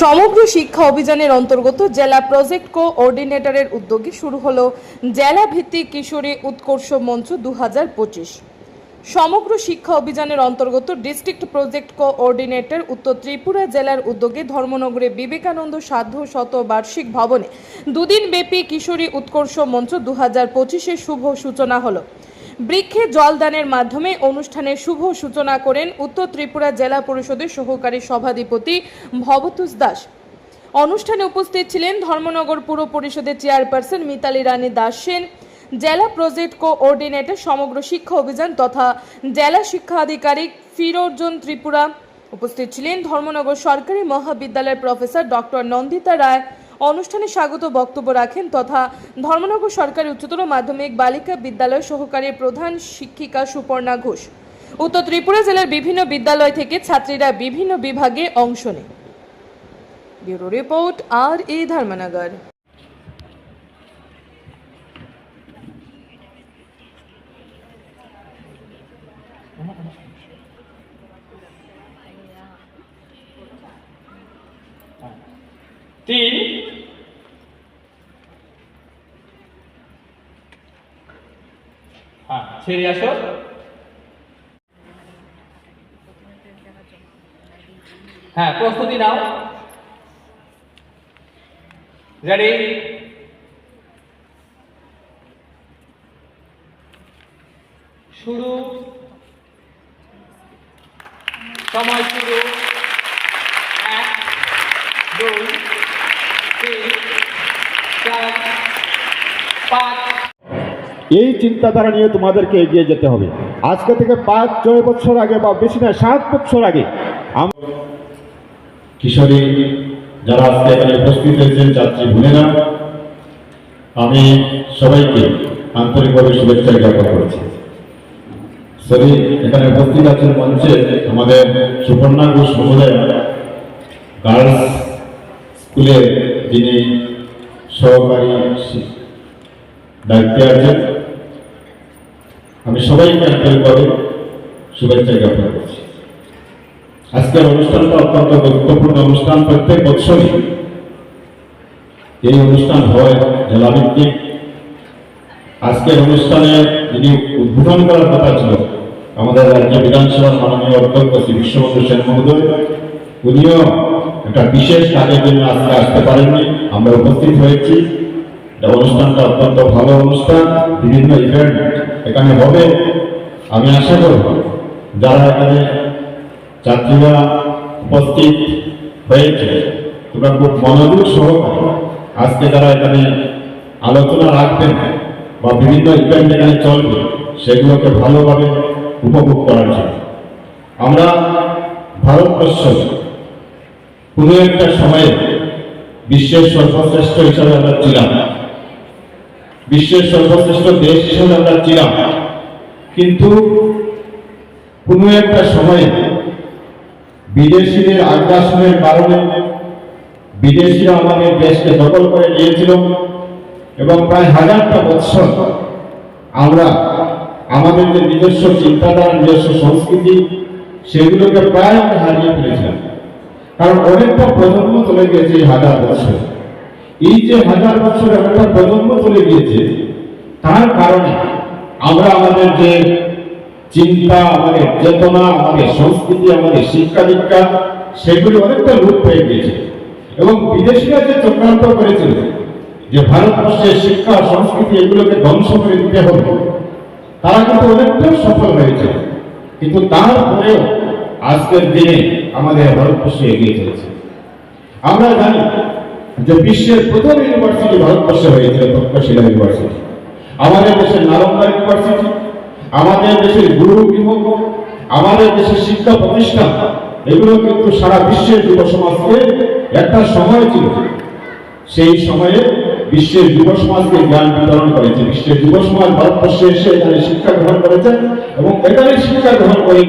সমগ্র শিক্ষা অভিযানের অন্তর্গত জেলা প্রজেক্ট কোঅর্ডিনেটরের উদ্যোগে শুরু হলো জেলা ভিত্তিক কিশোরী উৎকর্ষ মঞ্চ দু হাজার পঁচিশ। সমগ্র শিক্ষা অভিযানের অন্তর্গত ডিস্ট্রিক্ট প্রজেক্ট কোঅর্ডিনেটর উত্তর ত্রিপুরা জেলার উদ্যোগে ধর্মনগরে বিবেকানন্দ সাধ্য শত বার্ষিক ভবনে দুদিন ব্যাপী কিশোরী উৎকর্ষ মঞ্চ দু হাজার শুভ সূচনা হলো। বৃক্ষে জলদানের মাধ্যমে অনুষ্ঠানের শুভ সূচনা করেন উত্তর ত্রিপুরা জেলা পরিষদের সহকারী সভাধিপতি ভবতোষ দাস। অনুষ্ঠানে উপস্থিত ছিলেন ধর্মনগর পুর পরিষদের চেয়ারপারসন মিতালি রানী দাস সেন, জেলা প্রজেক্ট কোঅর্ডিনেটর সমগ্র শিক্ষা অভিযান তথা জেলা শিক্ষা আধিকারিক ফিরোজন ত্রিপুরা। উপস্থিত ছিলেন ধর্মনগর সরকারি মহাবিদ্যালয়ের প্রফেসর ডক্টর নন্দিতা রায় অনুষ্ঠানে স্বাগত বক্তব্য রাখেন তথা ধর্মনগর সরকারি উচ্চতর মাধ্যমিক বালিকা বিদ্যালয় সহকারী প্রধান শিক্ষিকা সুপর্ণা ঘোষ। উত্তর ত্রিপুরা জেলার বিভিন্ন বিদ্যালয় থেকে ছাত্রীরা বিভিন্ন বিভাগে অংশ নেয়। ব্যুরো রিপোর্ট আর এ ধর্মনগর। তিন হ্যাঁ ছেড়ে আসো। হ্যাঁ প্রস্তুতি নাও। রেডি শুরু। সময় শুরু। এক, দুই, তিন, চার, পাঁচ। এই চিন্তাধারা নিয়ে তোমাদেরকে এগিয়ে যেতে হবে। আজকে থেকে পাঁচ, ছয় বছর আগে বা বেশি না সাত বছর আগে কিশোরী, যারা আজকে এখানে উপস্থিত হয়েছেন, যাত্রী বোনেরা, আমি সবাইকে আন্তরিকভাবে শুভেচ্ছা জ্ঞাপন করছি। সরি, এখানে উপস্থিত আছেন মঞ্চে আমাদের সুপর্ণা ঘোষ মহোদয়, গার্লস স্কুলের যিনি সহকারী দায়িত্বে আছেন। আমি সবাইকে আন্তরিকভাবে শুভেচ্ছা জ্ঞাপন করছি। আজকের অনুষ্ঠানটা অত্যন্ত গুরুত্বপূর্ণ অনুষ্ঠান। প্রত্যেক বছরই এই অনুষ্ঠান হয় জেলাভিত্তিক। আজকের অনুষ্ঠানে যিনি উদ্বোধন করার কথা ছিল, আমাদের রাজ্য বিধানসভার মাননীয় অধ্যক্ষ শ্রী বিশ্ববন্ধু সেন মহোদয়, উনিও একটা বিশেষ কাজের জন্য আজকে আসতে পারেননি। আমরা উপস্থিত হয়েছি। অনুষ্ঠানটা অত্যন্ত ভালো অনুষ্ঠান, বিভিন্ন ইভেন্ট এখানে হবে। আমি আশা করব যারা এখানে যাত্রীরা উপস্থিত হয়েছে, তোমরা খুব মনোযোগ সহকারে আজকে যারা এখানে আলোচনা রাখবেন বা বিভিন্ন ইভেন্ট এখানে চলবে, সেগুলোকে ভালোভাবে উপভোগ করার জন্য। আমরা ভারতবর্ষ কোনো একটা সময়ে বিশ্বের সর্বশ্রেষ্ঠ হিসাবে আমরা ছিলাম বিশ্বের সর্বশ্রেষ্ঠ দেশ হিসাবে আমরা ছিলাম। কিন্তু কোনো একটা সময়ে বিদেশিদের আগ্রাসনের কারণে বিদেশিরা আমাদের দেশকে দখল করে নিয়েছিল এবং প্রায় হাজারটা বৎসর আমরা আমাদের যে নিজস্ব চিন্তাধারা, নিজস্ব সংস্কৃতি, সেগুলোকে প্রায় আমরা হারিয়ে ফেলেছিলাম। কারণ অনেকটা প্রজন্ম চলে গেছে এই হাজার বছর এই যে হাজার বছর একটা প্রজন্ম চলে গিয়েছে, তার কারণে আমরা আমাদের যে চিন্তা, আমাদের চেতনা, আমাদের সংস্কৃতি, আমাদের শিক্ষা দীক্ষা, সেগুলি অনেকটা লুপ হয়ে গিয়েছে। এবং বিদেশিরা যে চক্রান্ত করেছিল যে ভারতবর্ষের শিক্ষা, সংস্কৃতি এগুলোকে ধ্বংস করে দিতে হবে, তারা কিন্তু অনেকটা সফল হয়েছে। কিন্তু তারপরেও আজকের দিনে আমাদের ভারতবর্ষ এগিয়ে চলেছে। আমরা জানি যে বিশ্বের প্রথম ইউনিভার্সিটি ভারতবর্ষে হয়েছিল তক্ষশিলা ইউনিভার্সিটি আমাদের দেশের নালন্দা ইউনিভার্সিটি আমাদের দেশের গুরু বিভাগ আমাদের দেশের শিক্ষা প্রতিষ্ঠান, এগুলো কিন্তু সারা বিশ্বের যুব সমাজকে একটা সময় ছিল। সেই সময়ে বিশ্বের যুব সমাজকে জ্ঞান বিতরণ করেছে। বিশ্বের যুব সমাজ ভারতবর্ষে এসে এখানে শিক্ষা গ্রহণ করেছে এবং এখানে শিক্ষা গ্রহণ করে